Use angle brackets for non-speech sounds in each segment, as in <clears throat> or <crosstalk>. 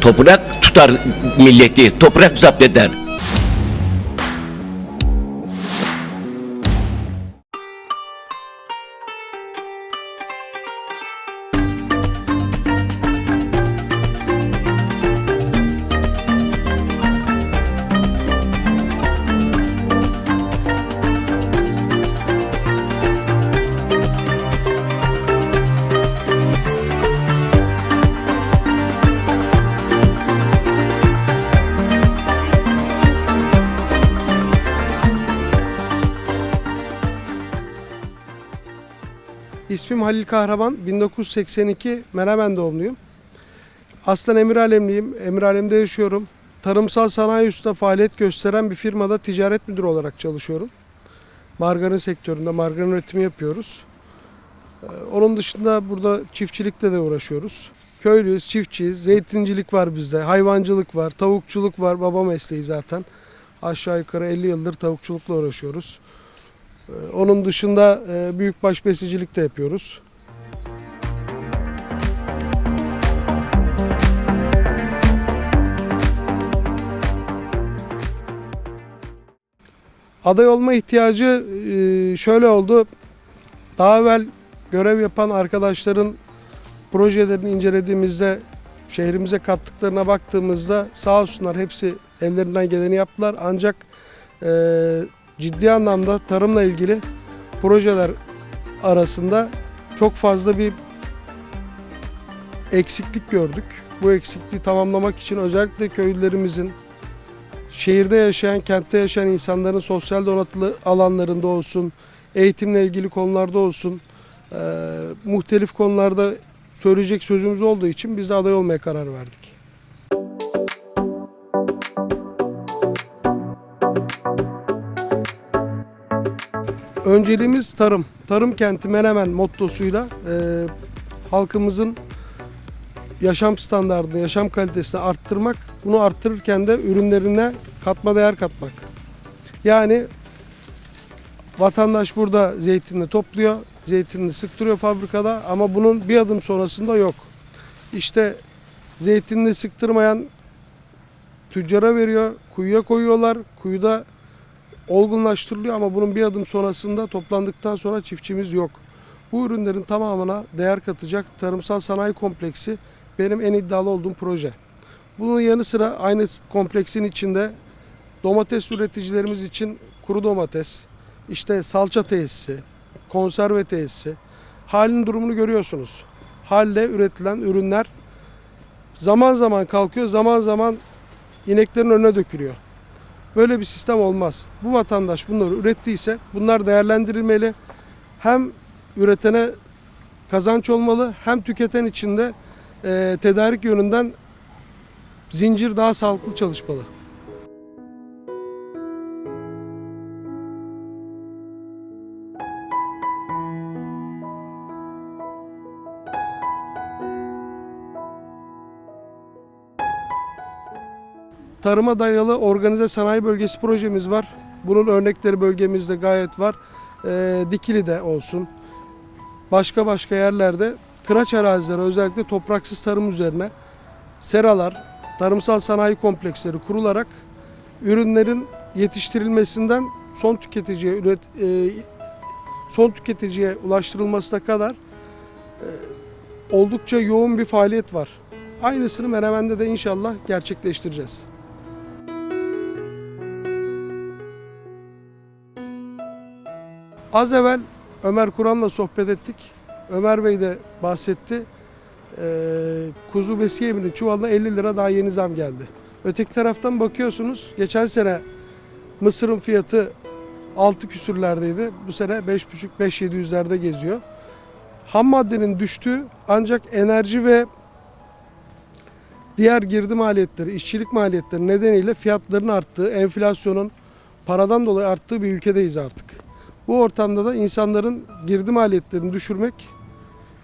Toprak tutar milleti, toprak zapt eder. Halil Kahraman. 1982 Menemen doğumluyum. Aslen Emiralemliyim. Emiralem'de yaşıyorum. Tarımsal sanayi üstünde faaliyet gösteren bir firmada ticaret müdürü olarak çalışıyorum. Margarin sektöründe margarin üretimi yapıyoruz. Ee, Onun dışında burada çiftçilikle de uğraşıyoruz. Köylüyüz, çiftçiyiz, zeytincilik var bizde, hayvancılık var, tavukçuluk var, baba mesleği zaten. Aşağı yukarı 50 yıldır tavukçulukla uğraşıyoruz. Ee, Onun dışında e, büyükbaş besicilik de yapıyoruz. Aday olma ihtiyacı e, şöyle oldu. Daha evvel görev yapan arkadaşların projelerini incelediğimizde, şehrimize kattıklarına baktığımızda sağ olsunlar hepsi ellerinden geleni yaptılar. Ancak e, ciddi anlamda tarımla ilgili projeler arasında çok fazla bir eksiklik gördük. Bu eksikliği tamamlamak için özellikle köylülerimizin, şehirde yaşayan, kentte yaşayan insanların sosyal donatılı alanlarında olsun, eğitimle ilgili konularda olsun, eee, muhtelif konularda söyleyecek sözümüz olduğu için biz de aday olmaya karar verdik. Önceliğimiz tarım. Tarım kenti Menemen mottosuyla eee, halkımızın yaşam standartını, yaşam kalitesini arttırmak, bunu arttırırken de ürünlerine katma değer katmak. Yani vatandaş burada zeytinini topluyor, zeytinini sıktırıyor fabrikada ama bunun bir adım sonrasında yok. İşte zeytinini sıktırmayan tüccara veriyor, kuyuya koyuyorlar, kuyuda olgunlaştırılıyor ama bunun bir adım sonrasında toplandıktan sonra çiftçimiz yok. Bu ürünlerin tamamına değer katacak tarımsal sanayi kompleksi benim en iddialı olduğum proje. Bunun yanı sıra aynı kompleksin içinde domates üreticilerimiz için kuru domates, işte salça tesisi, konserve tesisi, halin durumunu görüyorsunuz. Halde üretilen ürünler zaman zaman kalkıyor, zaman zaman ineklerin önüne dökülüyor. Böyle bir sistem olmaz. Bu vatandaş bunları ürettiyse bunlar değerlendirilmeli. Hem üretene kazanç olmalı hem tüketen için de e, tedarik yönünden zincir daha sağlıklı çalışmalı. Tarıma dayalı organize sanayi bölgesi projemiz var. Bunun örnekleri bölgemizde gayet var. E, Dikili'de olsun, başka başka yerlerde kıraç arazilere özellikle topraksız tarım üzerine seralar, tarımsal sanayi kompleksleri kurularak ürünlerin yetiştirilmesinden son tüketiciye üret, e, son tüketiciye ulaştırılmasına kadar e, oldukça yoğun bir faaliyet var. Aynısını Menemen'de de inşallah gerçekleştireceğiz. Az evvel Ömer Kur'an'la sohbet ettik. Ömer Bey de bahsetti. Ee, kuzu besi yeminin çuvalına 50 lira daha yeni zam geldi. Öteki taraftan bakıyorsunuz geçen sene mısırın fiyatı 6 küsürlerdeydi. Bu sene 5,5-5-700'lerde geziyor. Ham maddenin düştüğü ancak enerji ve diğer girdi maliyetleri, işçilik maliyetleri nedeniyle fiyatların arttığı, enflasyonun paradan dolayı arttığı bir ülkedeyiz artık. Bu ortamda da insanların girdi maliyetlerini düşürmek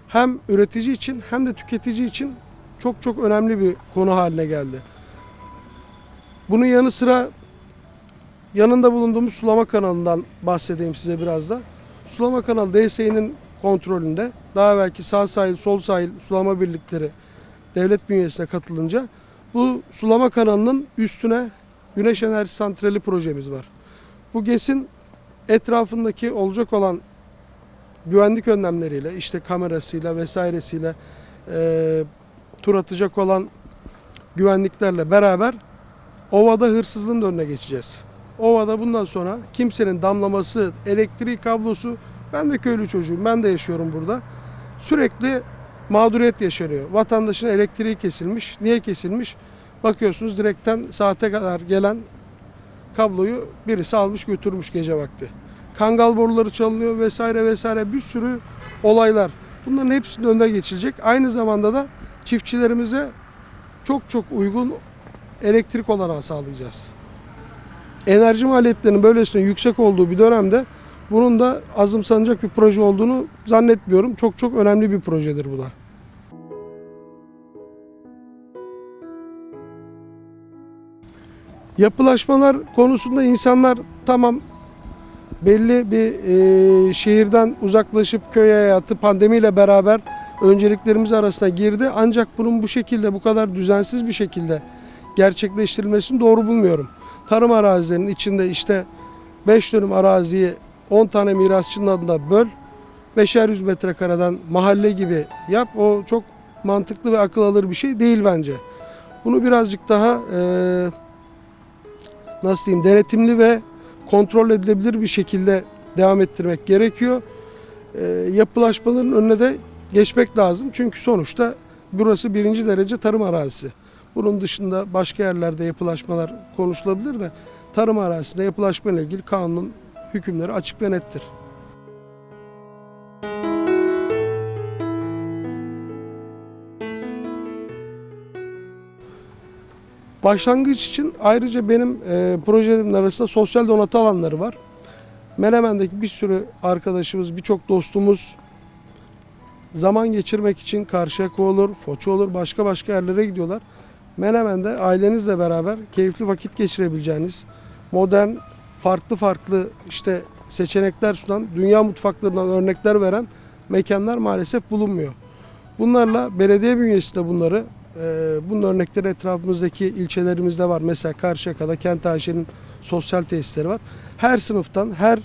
hem üretici için hem de tüketici için çok çok önemli bir konu haline geldi. Bunun yanı sıra yanında bulunduğumuz sulama kanalından bahsedeyim size biraz da. Sulama kanalı DSİ'nin kontrolünde daha belki sağ sahil sol sahil sulama birlikleri devlet bünyesine katılınca Bu sulama kanalının üstüne güneş enerji santrali projemiz var. Bu GES'in etrafındaki olacak olan güvenlik önlemleriyle, işte kamerasıyla vesairesiyle e, tur atacak olan güvenliklerle beraber ovada hırsızlığın önüne geçeceğiz. Ovada bundan sonra kimsenin damlaması, elektrik kablosu, ben de köylü çocuğum, ben de yaşıyorum burada. Sürekli mağduriyet yaşanıyor. Vatandaşın elektriği kesilmiş. Niye kesilmiş? Bakıyorsunuz direkten saate kadar gelen kabloyu birisi almış götürmüş gece vakti. Kangal boruları çalınıyor vesaire vesaire bir sürü olaylar. Bunların hepsinin önüne geçilecek. Aynı zamanda da çiftçilerimize çok çok uygun elektrik olanağı sağlayacağız. Enerji maliyetlerinin böylesine yüksek olduğu bir dönemde bunun da azımsanacak bir proje olduğunu zannetmiyorum. Çok çok önemli bir projedir bu da. Yapılaşmalar konusunda insanlar tamam belli bir e, şehirden uzaklaşıp köy hayatı pandemiyle beraber önceliklerimiz arasına girdi. Ancak bunun bu şekilde bu kadar düzensiz bir şekilde gerçekleştirilmesini doğru bulmuyorum. Tarım arazilerinin içinde işte 5 dönüm araziyi 10 tane mirasçının adına böl. 5'er yüz metrekareden mahalle gibi yap. O çok mantıklı ve akıl alır bir şey değil bence. Bunu birazcık daha e, nasıl diyeyim denetimli ve kontrol edilebilir bir şekilde devam ettirmek gerekiyor. E, yapılaşmaların önüne de geçmek lazım. Çünkü sonuçta burası birinci derece tarım arazisi. Bunun dışında başka yerlerde yapılaşmalar konuşulabilir de tarım arazisinde yapılaşma ile ilgili kanunun hükümleri açık ve nettir. Başlangıç için ayrıca benim e, projelerimin arasında sosyal donatı alanları var. Menemen'deki bir sürü arkadaşımız, birçok dostumuz zaman geçirmek için Karşıyaka olur, Foça olur, başka başka yerlere gidiyorlar. Menemen'de ailenizle beraber keyifli vakit geçirebileceğiniz, modern, farklı farklı işte seçenekler sunan, dünya mutfaklarından örnekler veren mekanlar maalesef bulunmuyor. Bunlarla belediye bünyesinde bunları, bunun örnekleri etrafımızdaki ilçelerimizde var. Mesela Karşıyaka'da Kent AŞ'nin sosyal tesisleri var. Her sınıftan, her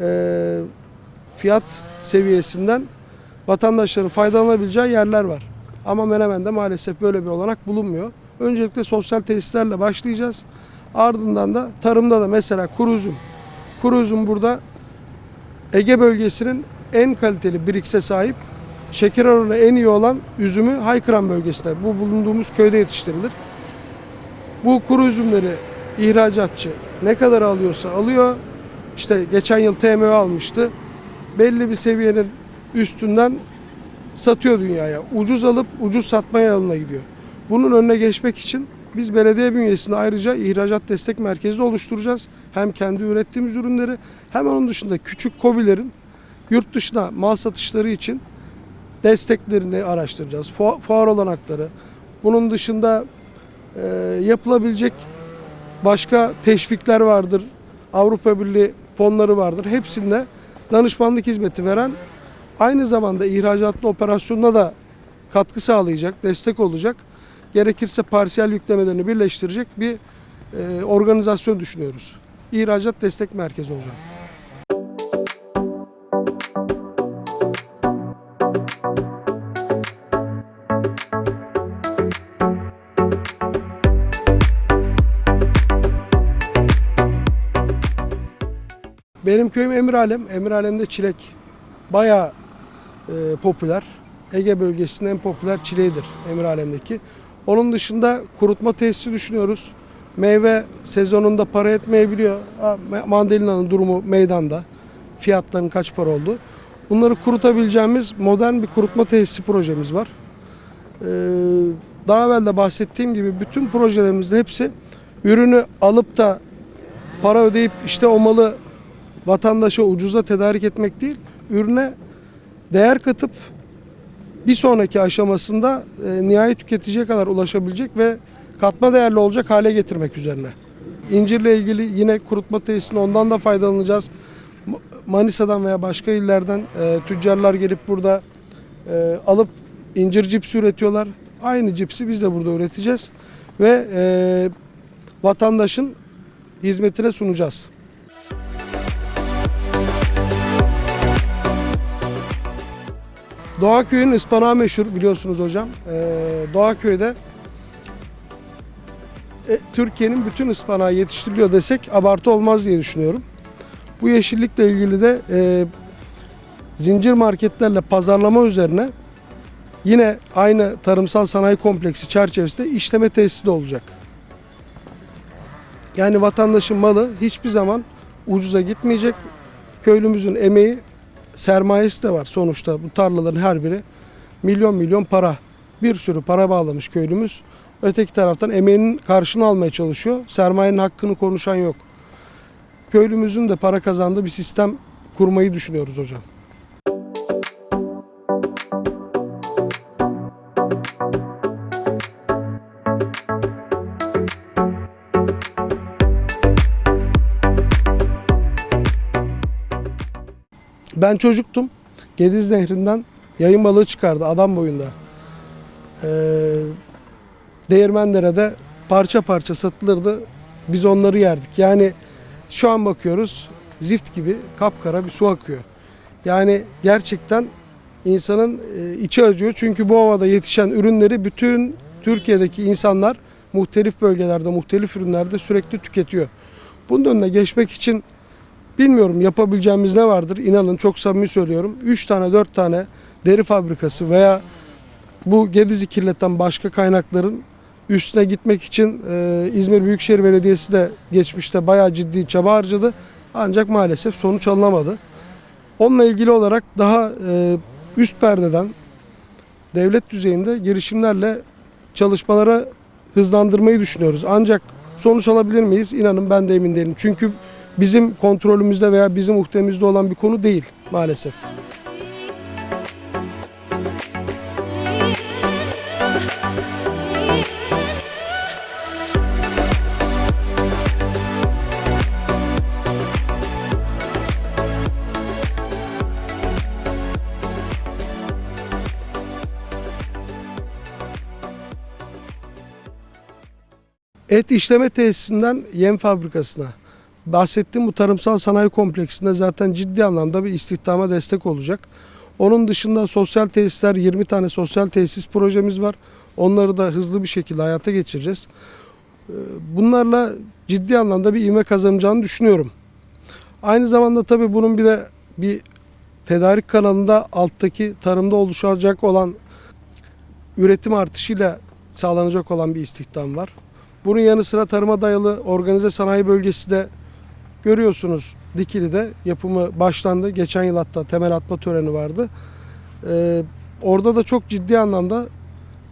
e, fiyat seviyesinden vatandaşların faydalanabileceği yerler var. Ama Menemen'de maalesef böyle bir olanak bulunmuyor. Öncelikle sosyal tesislerle başlayacağız. Ardından da tarımda da mesela kuru üzüm. Kuru üzüm burada Ege bölgesinin en kaliteli Brix'e sahip şeker oranı en iyi olan üzümü Haykıran bölgesinde. Bu bulunduğumuz köyde yetiştirilir. Bu kuru üzümleri ihracatçı ne kadar alıyorsa alıyor. İşte geçen yıl TMO almıştı. Belli bir seviyenin üstünden satıyor dünyaya. Ucuz alıp ucuz satma yoluna gidiyor. Bunun önüne geçmek için biz belediye bünyesinde ayrıca ihracat destek merkezi oluşturacağız. Hem kendi ürettiğimiz ürünleri hem onun dışında küçük kobilerin yurt dışına mal satışları için desteklerini araştıracağız. Fu- Fuar olanakları. Bunun dışında e, yapılabilecek başka teşvikler vardır. Avrupa Birliği fonları vardır. Hepsinde danışmanlık hizmeti veren aynı zamanda ihracatlı operasyonuna da katkı sağlayacak, destek olacak. Gerekirse parsiyel yüklemelerini birleştirecek bir e, organizasyon düşünüyoruz. İhracat Destek Merkezi olacak. Benim köyüm Emiralem. Emiralem'de çilek bayağı e, popüler. Ege bölgesinin en popüler çileğidir Emiralem'deki. Onun dışında kurutma tesisi düşünüyoruz. Meyve sezonunda para etmeyebiliyor. Mandalina'nın durumu meydanda. Fiyatların kaç para oldu. Bunları kurutabileceğimiz modern bir kurutma tesisi projemiz var. Ee, daha evvel de bahsettiğim gibi bütün projelerimizde hepsi ürünü alıp da para ödeyip işte o malı vatandaşa ucuza tedarik etmek değil, ürüne değer katıp bir sonraki aşamasında e, nihai tüketiciye kadar ulaşabilecek ve katma değerli olacak hale getirmek üzerine. İncirle ilgili yine kurutma tesisinde ondan da faydalanacağız. Ma- Manisa'dan veya başka illerden e, tüccarlar gelip burada e, alıp incir cipsi üretiyorlar. Aynı cipsi biz de burada üreteceğiz. ve e, vatandaşın hizmetine sunacağız. Doğaköy'ün ıspanağı meşhur biliyorsunuz hocam. Ee, Doğaköy'de e, Türkiye'nin bütün ıspanağı yetiştiriliyor desek abartı olmaz diye düşünüyorum. Bu yeşillikle ilgili de e, zincir marketlerle pazarlama üzerine yine aynı tarımsal sanayi kompleksi çerçevesinde işleme tesisi de olacak. Yani vatandaşın malı hiçbir zaman ucuza gitmeyecek. Köylümüzün emeği, sermayesi de var sonuçta bu tarlaların her biri milyon milyon para. Bir sürü para bağlamış köylümüz. Öteki taraftan emeğinin karşını almaya çalışıyor. Sermayenin hakkını konuşan yok. Köylümüzün de para kazandığı bir sistem kurmayı düşünüyoruz hocam. Ben çocuktum. Gediz Nehri'nden yayın balığı çıkardı adam boyunda. Ee, Değirmendere'de parça parça satılırdı. Biz onları yerdik. Yani şu an bakıyoruz zift gibi kapkara bir su akıyor. Yani gerçekten insanın e, içi acıyor. Çünkü bu ovada yetişen ürünleri bütün Türkiye'deki insanlar muhtelif bölgelerde, muhtelif ürünlerde sürekli tüketiyor. Bunun önüne geçmek için Bilmiyorum yapabileceğimiz ne vardır. İnanın çok samimi söylüyorum. 3 tane 4 tane deri fabrikası veya bu Gediz'i kirleten başka kaynakların üstüne gitmek için e, İzmir Büyükşehir Belediyesi de geçmişte bayağı ciddi çaba harcadı. Ancak maalesef sonuç alınamadı. Onunla ilgili olarak daha e, üst perdeden devlet düzeyinde girişimlerle çalışmalara hızlandırmayı düşünüyoruz. Ancak sonuç alabilir miyiz? İnanın ben de emin değilim. Çünkü bizim kontrolümüzde veya bizim muhtemizde olan bir konu değil maalesef. Et işleme tesisinden yem fabrikasına bahsettiğim bu tarımsal sanayi kompleksinde zaten ciddi anlamda bir istihdama destek olacak. Onun dışında sosyal tesisler 20 tane sosyal tesis projemiz var. Onları da hızlı bir şekilde hayata geçireceğiz. Ee, Bunlarla ciddi anlamda bir ivme kazanacağını düşünüyorum. Aynı zamanda tabii bunun bir de bir tedarik kanalında alttaki tarımda oluşacak olan üretim artışıyla sağlanacak olan bir istihdam var. Bunun yanı sıra tarıma dayalı organize sanayi bölgesi de görüyorsunuz Dikili'de yapımı başlandı. Geçen yıl hatta temel atma töreni vardı. Ee, orada da çok ciddi anlamda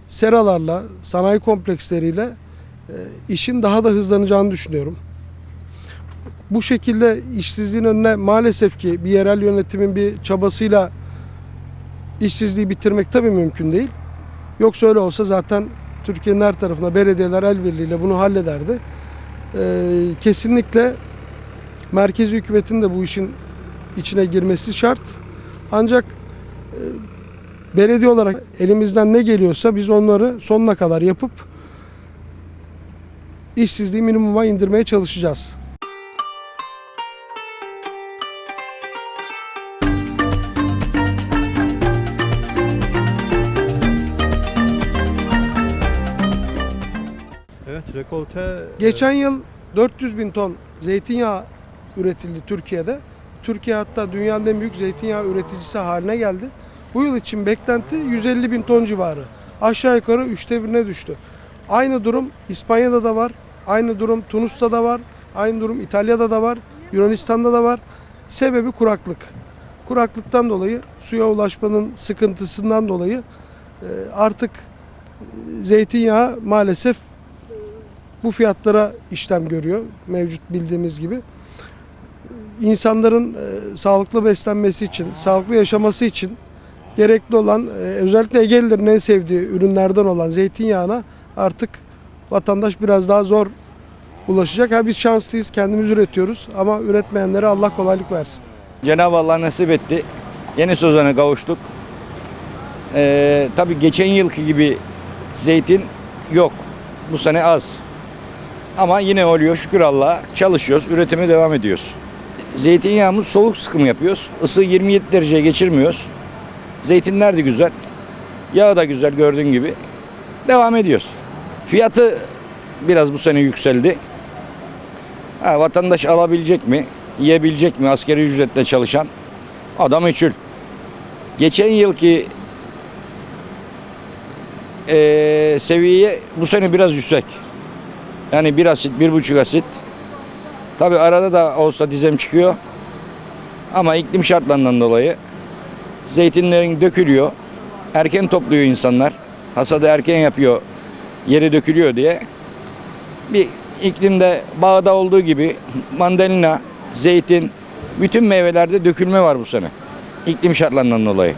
seralarla, sanayi kompleksleriyle e, işin daha da hızlanacağını düşünüyorum. Bu şekilde işsizliğin önüne maalesef ki bir yerel yönetimin bir çabasıyla işsizliği bitirmek tabii mümkün değil. Yoksa öyle olsa zaten Türkiye'nin her tarafına belediyeler el birliğiyle bunu hallederdi. Ee, kesinlikle merkezi hükümetin de bu işin içine girmesi şart. Ancak e, belediye olarak elimizden ne geliyorsa biz onları sonuna kadar yapıp işsizliği minimuma indirmeye çalışacağız. Evet, rekolte Geçen yıl 400 bin ton zeytinyağı üretildi Türkiye'de. Türkiye hatta dünyanın en büyük zeytinyağı üreticisi haline geldi. Bu yıl için beklenti 150 bin ton civarı. Aşağı yukarı üçte birine düştü. Aynı durum İspanya'da da var. Aynı durum Tunus'ta da var. Aynı durum İtalya'da da var. Yunanistan'da da var. Sebebi kuraklık. Kuraklıktan dolayı suya ulaşmanın sıkıntısından dolayı e, artık e, zeytinyağı maalesef bu fiyatlara işlem görüyor mevcut bildiğimiz gibi. İnsanların e, sağlıklı beslenmesi için, sağlıklı yaşaması için gerekli olan e, özellikle Egelilerin en sevdiği ürünlerden olan zeytinyağına artık vatandaş biraz daha zor ulaşacak. Ha biz şanslıyız, kendimiz üretiyoruz ama üretmeyenlere Allah kolaylık versin. Cenab-ı Allah nasip etti. Yeni sezona kavuştuk. Ee, tabii geçen yılki gibi zeytin yok. bu sene az. Ama yine oluyor şükür Allah'a. Çalışıyoruz, üretime devam ediyoruz. Zeytinyağımız soğuk sıkım yapıyoruz. Isı 27 dereceye geçirmiyoruz. Zeytinler de güzel. Yağı da güzel gördüğün gibi. Devam ediyoruz. Fiyatı biraz bu sene yükseldi. Ha, vatandaş alabilecek mi? Yiyebilecek mi? Askeri ücretle çalışan adam meçhul. Geçen yılki eee seviye bu sene biraz yüksek. Yani bir asit, bir buçuk asit. Tabi arada da olsa dizem çıkıyor. Ama iklim şartlarından dolayı zeytinlerin dökülüyor. Erken topluyor insanlar. Hasadı erken yapıyor. Yeri dökülüyor diye. Bir iklimde bağda olduğu gibi mandalina, zeytin, bütün meyvelerde dökülme var bu sene. İklim şartlarından dolayı.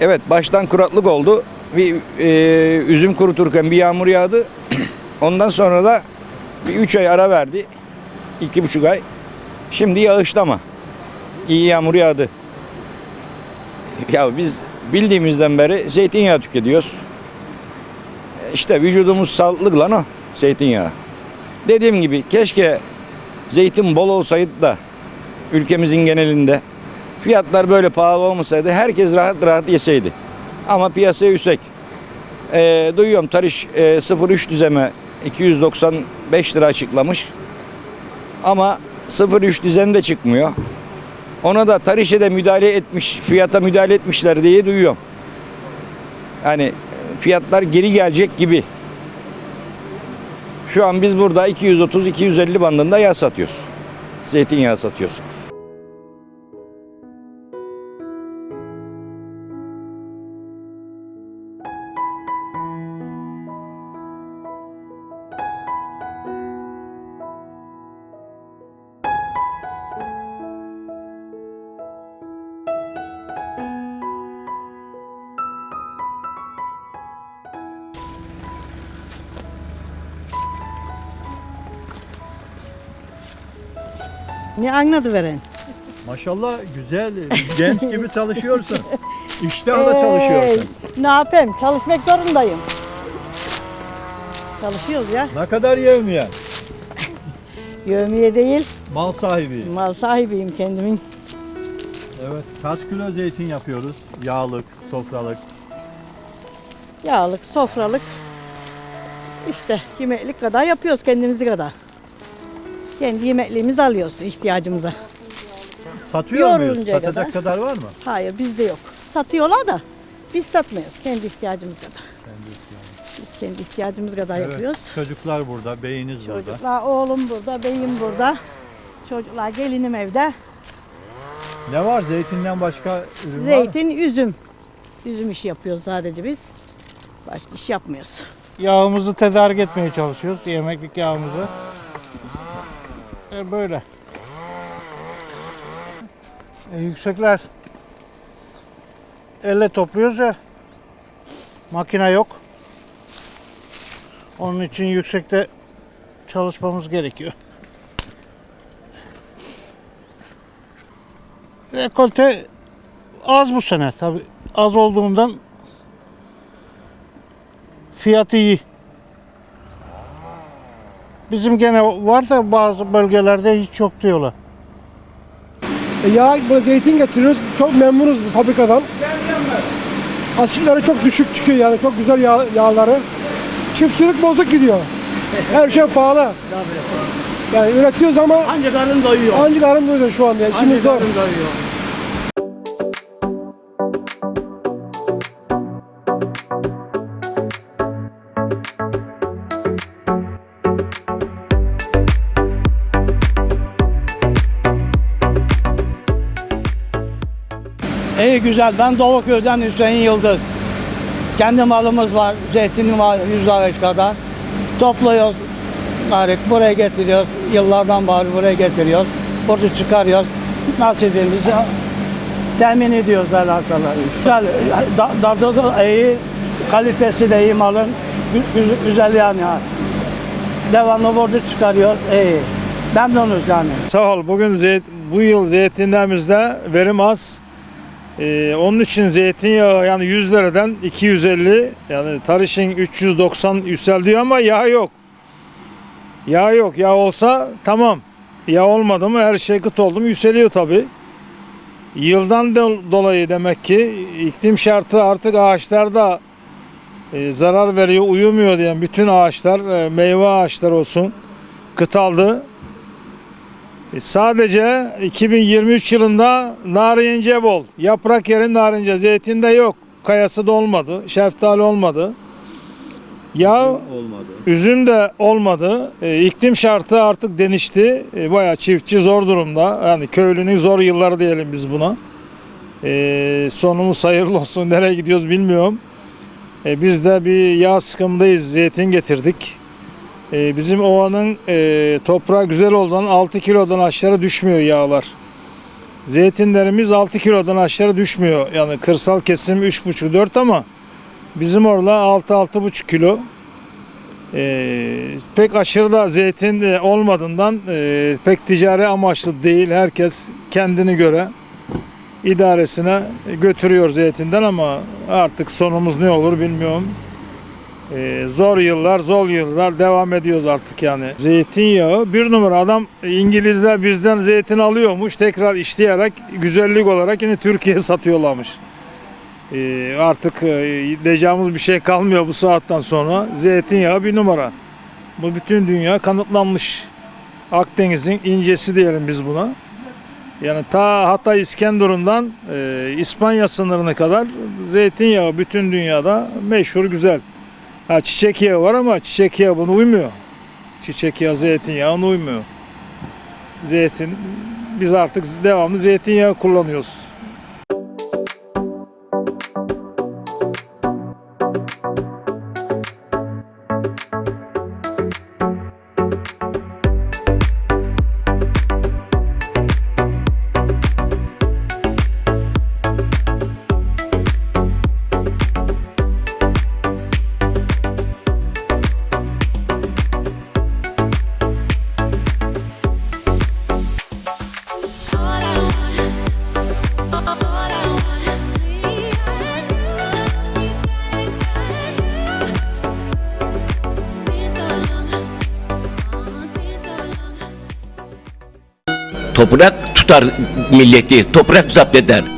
Evet baştan kuraklık oldu. Bir e, üzüm kuruturken bir yağmur yağdı. <clears throat> Ondan sonra da bir üç ay ara verdi. İki buçuk ay. Şimdi yağışlama. İyi yağmur yağdı. Ya biz bildiğimizden beri zeytinyağı tüketiyoruz. İşte vücudumuz sağlıklı lan o zeytinyağı. Dediğim gibi keşke zeytin bol olsaydı da ülkemizin genelinde fiyatlar böyle pahalı olmasaydı herkes rahat rahat yeseydi. Ama piyasa yüksek. Ee, duyuyorum Tarış e, 03 düzeme 295 lira açıklamış. Ama 03 düzen de çıkmıyor. Ona da Tariş'e de müdahale etmiş, fiyata müdahale etmişler diye duyuyorum. Yani fiyatlar geri gelecek gibi. Şu an biz burada 230-250 bandında yağ satıyoruz. Zeytinyağı satıyoruz. Ne anladı veren? Maşallah güzel, genç gibi çalışıyorsun. İştahla çalışıyorsun. Hey, Ne yapayım? Çalışmak zorundayım. Çalışıyoruz ya. Ne kadar yevmiyen? <laughs> Yövmiye değil, Mal sahibi. mal sahibiyim kendimin. Evet. Kaç kilo zeytin yapıyoruz? Yağlık, sofralık. Yağlık, sofralık. İşte yemeklik kadar yapıyoruz kendimizi kadar. Kendi yemekliğimizi alıyoruz ihtiyacımıza. Satıyor muyuz? Yoruluncaya Satacak kadar var mı? Hayır bizde yok. Satıyorlar da biz satmıyoruz kendi ihtiyacımız kadar. Biz kendi ihtiyacımız kadar yapıyoruz. Çocuklar burada, beyiniz burada. Çocuklar oğlum burada, beyim burada. Çocuklar gelinim evde. Ne var? Zeytinden başka ürün var mı? Zeytin, üzüm. Üzüm işi yapıyoruz sadece biz. Başka iş yapmıyoruz. Yağımızı tedarik etmeye çalışıyoruz. Yemeklik yağımızı. E böyle. E, yüksekler. Elle topluyoruz ya. Makine yok. Onun için yüksekte çalışmamız gerekiyor. Rekolte az bu sene tabi az olduğundan fiyatı iyi. Bizim gene var da bazı bölgelerde hiç yok diyorlar. E, Yağ, zeytin getiriyoruz. Çok memnunuz bu fabrikadan. Asitleri çok düşük çıkıyor yani. Çok güzel yağ, yağları. Çiftçilik bozuk gidiyor. Her şey pahalı. Yani üretiyoruz ama Ancak karın doyuyor. ancak karın doyuyor şu anda. Yani. Şimdi zor. doyuyor. Güzel. Ben Doğuköy'den Hüseyin Yıldız. Kendi malımız var. Zeytinim var 100 ağaç kadar. Topluyoruz. Garip buraya getiriyoruz. Yıllardan beri buraya getiriyoruz. Burada çıkarıyoruz. Nasibimizi temin ediyoruz velhasıla. Güzel. Tadı da iyi. Kalitesi de iyi malın. Gü- gü- Güzel yani. Devamlı burada çıkarıyoruz. İyi. Memnunuz yani. Sağ ol. Bugün zeyt, bu yıl zeytinlerimizde verim az. Ee, onun için zeytinyağı yani 100 liradan 250 yani tarışın 390 yükseldiyor ama yağ yok. Yağ yok. Yağ olsa tamam. Yağ olmadı mı her şey kıt oldu mu yükseliyor tabii. Yıldan do- dolayı demek ki iklim şartı artık ağaçlarda e, zarar veriyor, uyumuyor diyen bütün ağaçlar, e, meyve ağaçları olsun kıtaldı. E, sadece 2023 yılında narince bol. Yaprak yerin narince, zeytin de yok. Kayası da olmadı, şeftali olmadı. Yağ Olmadı. Üzüm de olmadı. E, iklim şartı artık denişti. E, bayağı çiftçi zor durumda. Yani köylünün zor yılları diyelim biz buna. E, sonumuz hayırlı olsun. Nereye gidiyoruz bilmiyorum. E, biz de bir yağ sıkımındayız. Zeytin getirdik. E, bizim ovanın e, toprağı güzel olduğundan 6 kilodan aşağı düşmüyor yağlar. Zeytinlerimiz 6 kilodan aşağı düşmüyor. Yani kırsal kesim 3,5-4 ama bizim orada 6-6,5 kilo. Ee, pek aşırı da zeytin de olmadığından e, pek ticari amaçlı değil. Herkes kendini göre idaresine götürüyor zeytinden ama artık sonumuz ne olur bilmiyorum. Ee, zor yıllar, zor yıllar devam ediyoruz artık yani. Zeytinyağı bir numara adam İngilizler bizden zeytin alıyormuş tekrar işleyerek güzellik olarak yine Türkiye'ye <laughs> satıyorlarmış. Ee, artık e, diyeceğimiz bir şey kalmıyor bu saatten sonra. Zeytinyağı bir numara. Bu bütün dünya kanıtlanmış. Akdeniz'in incesi diyelim biz buna. Yani ta Hatay İskenderun'dan e, İspanya sınırına kadar zeytinyağı bütün dünyada meşhur güzel. Ha, çiçek yağı var ama çiçek yağı buna uymuyor. Çiçek yağı zeytinyağına uymuyor. Zeytin biz artık devamlı zeytinyağı kullanıyoruz. Tutar milleti, toprak zapt eder.